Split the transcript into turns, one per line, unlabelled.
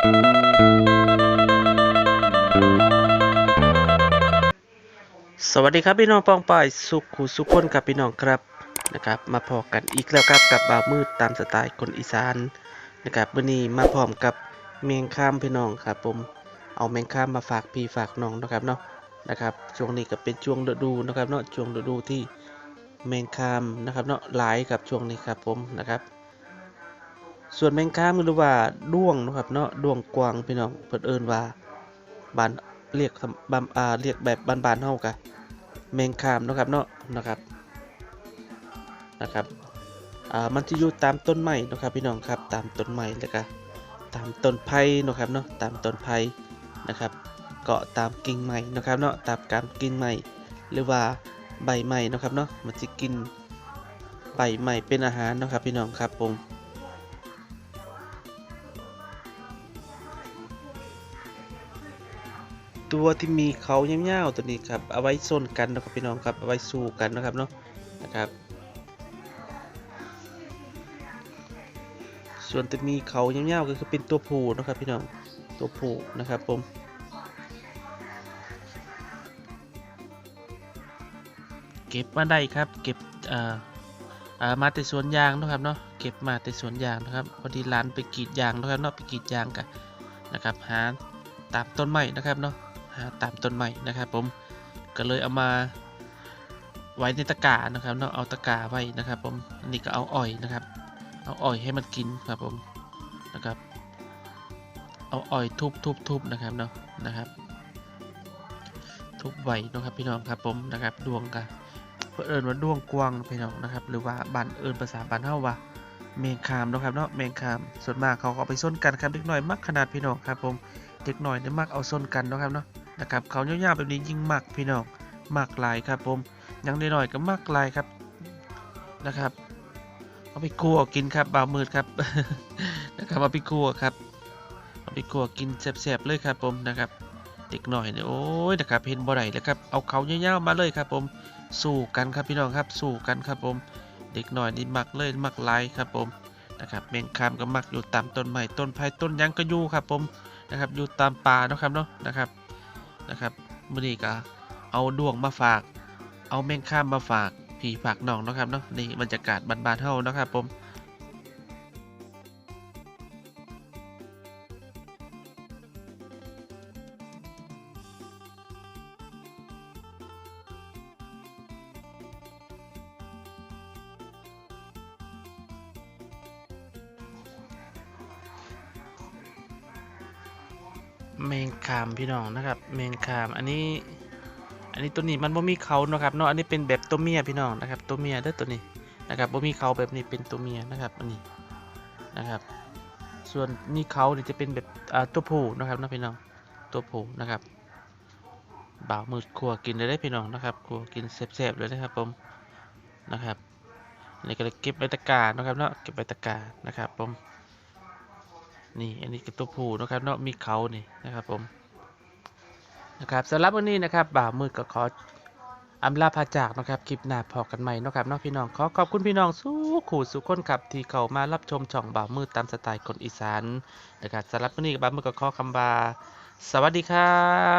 สวัสดีครับพี่น้องปองปายสุขุสุขคนครับพี่น้องครับนะครับ มาพอกันอีกแล้วครับกับบ่าวมืดตามสไตล์คนอีสานนะครับวันนี้มาพร้อมกับเมงข้ามพี่น้องครับผมเอาแมงข้ามมาฝากพี่ฝากน้องนะครับเนาะนะครับช่วงนี้ก็เป็นช่วงฤดูนะครับเนาะช่วงฤดูที่แมงข้ามนะครับเนาะหลายกับช่วงนี้ครับผมนะครับ ส่วนแมงข้ามหรือว่าด้วงนะครับเนาะด้วงกวางพี่น้องเพิ่นเอิ้นว่าบ้านเรียกคำบำอ่าเรียกแบบบ้านๆเฮากะแมงคามนะครับเนาะนะครับนะครับอ่ามันจะอยู่ตามต้นไม้นะครับพี่น้องครับตามต้นไม้แล้วก็ตามต้นไผ่นะครับเนาะตามต้นไผ่นะครับเกาะตามกิ่งไม้นะครับเนาะตามการกิ่งไม้หรือว่าใบไม้นะครับเนาะมันจะกินใบไม้เป็นอาหารนะครับพี่น้องครับผม ตัวที่มีเขาเงี้ยวๆตัวนี้ครับเอาไว้ส้นกันนะครับพี่น้องครับเอาไว้สู้กันนะครับเนาะนะครับ ส่วนที่มีเขาเงี้ยวๆก็คือเป็นตัวผู้นะครับพี่น้องตัวผู้นะครับผมเก็บมาได้ครับเก็บอ่าอ่ามาแต่สวนยางนะครับเนาะเก็บมาแต่สวนยางนะครับพอดีร้านไปกรีดยางนะครับเนาะไปกรีดยางกันนะครับหาตามต้นไม้นะครับเนาะ ตามต้นไม้นะครับผมก็เลยเอามาไว้ในตะกร้านะครับเนาะเอาตะกร้าไว้นะครับผมอันนี้ก็เอาอ้อยนะครับ เอาอ้อยให้มันกินครับผมนะครับ เอาอ้อยทุบทุบทุบนะครับเนาะนะครับ ทุบไว้นะครับพี่น้องครับผมนะครับดวงกันเพื่อเอิญว่าดวงกวางพี่น้องนะครับ หรือว่าบ้านเอิญภาษาบ้านเฮาว่าเมงคามนะครับเนาะเมงคามส่วนมากเขาก็ไปส้นกันครับเด็กน้อยมักขนาดพี่น้องครับผมเด็กน้อยเนี่ยมักเอาส้นกันนะครับเนาะ นะครับเขายาวๆแบบนี้ยิ่งมักพี่น้องมักลายครับผมยังหน้อยๆก็มักลายครับนะครับเอาไปคั่วกินครับบ่าวมืดครับนะครับเอาไปคั่วครับเอาไปคั่วกินแซ่บๆเลยครับผมนะครับเด็กหน่อยเนี่ยโอ้ยนะครับเห็นบ่ได้แล้วครับเอาเขาเงี้ยวๆมาเลยครับผมสู้กันครับพี่น้องครับสู้กันครับผม เด็กหน่อยนี่มักเลยมักไล่ครับผมนะครับแมงคามก็มักอยู่ตามต้นไม้ต้นไผ่ต้นยังก็อยู่ครับผมนะครับอยู่ตามป่าเนาะครับเนาะนะครับ นะครับมื้อนี้ก็เอาดวงมาฝาก เอาแมงคามมาฝากผีฝากน้องนะครับเนาะนี่บรรยากาศบ้านๆเฮานะครับผม แมงคามพี่น้องนะครับ แมงคามอันนี้ อันนี้ตัวนี้มันบ่มีเขาเนาะครับเนาะอันนี้เป็นแบบตัวเมียพี่น้องนะครับตัวเมียเด้อตัวนี้นะครับบ่มีเขาแบบนี้เป็นตัวเมียนะครับอันนี้นะครับ ส่วนมีเขานี่จะเป็นแบบตัวผู้นะครับนะพี่น้องตัวผู้นะครับบ่าวมืดขัวกินเลยได้พี่น้องนะครับขัวกินแซ่บๆเลยนะครับผมนะครับอันนี่ก็เลยเก็บใบตะกานะครับเนาะเก็บใบตะกานะครับผม นี่อันนี้ก็ตัวผู้นะครับเนาะมีเขานี่นะครับผมนะครับสำหรับวันนี้นะครับบ่าวมืดก็ขออำลาพาจากนะครับคลิปหน้าพอกันใหม่นะครับน้องพี่น้องขอขอบคุณพี่น้องสู้ขู่สู้คนขับ ที่เข้ามารับชมช่องบ่าวมืดตามสไตล์คนอีสานนะครับสำหรับวันนี้บ่าวมืดก็ขอคำบา สวัสดีครับ